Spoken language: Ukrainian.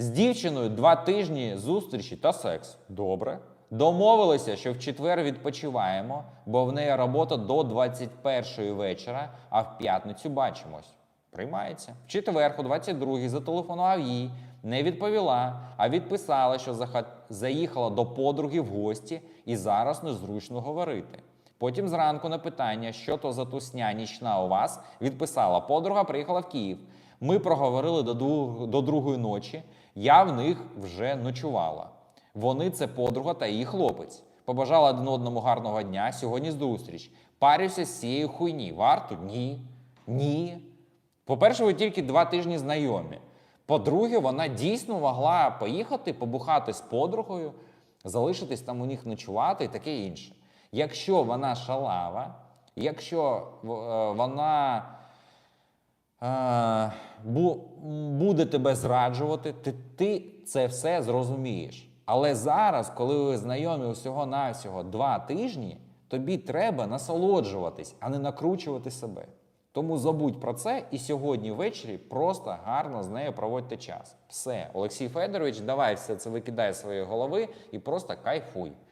З дівчиною два тижні зустрічі та секс. Добре. Домовилися, що в четвер відпочиваємо, бо в неї робота до 21-ї вечора, а в п'ятницю бачимось. Приймається. В четвер, о 22-й, зателефонував їй, не відповіла, а відписала, що заїхала до подруги в гості і зараз незручно говорити. Потім зранку на питання, що то за тусня нічна у вас, відписала: подруга приїхала в Київ. Ми проговорили до, дву- до другої ночі. Я в них вже ночувала. Вони це подруга та її хлопець. Побажала один одному гарного дня. Сьогодні зустріч. Парюся з цією хуйні. Варто? Ні. Ні. По-перше, ви тільки два тижні знайомі. По-друге, вона дійсно могла поїхати, побухати з подругою, залишитись там у них ночувати і таке інше. Якщо вона шалава, якщо е, вона е, бу- буде тебе зраджувати, ти, ти це все зрозумієш. Але зараз, коли ви знайомі усього-навсього два тижні, тобі треба насолоджуватись, а не накручувати себе. Тому забудь про це і сьогодні ввечері просто гарно з нею проводьте час. Все, Олексій Федорович, давай все це викидай з своєї голови і просто кайфуй.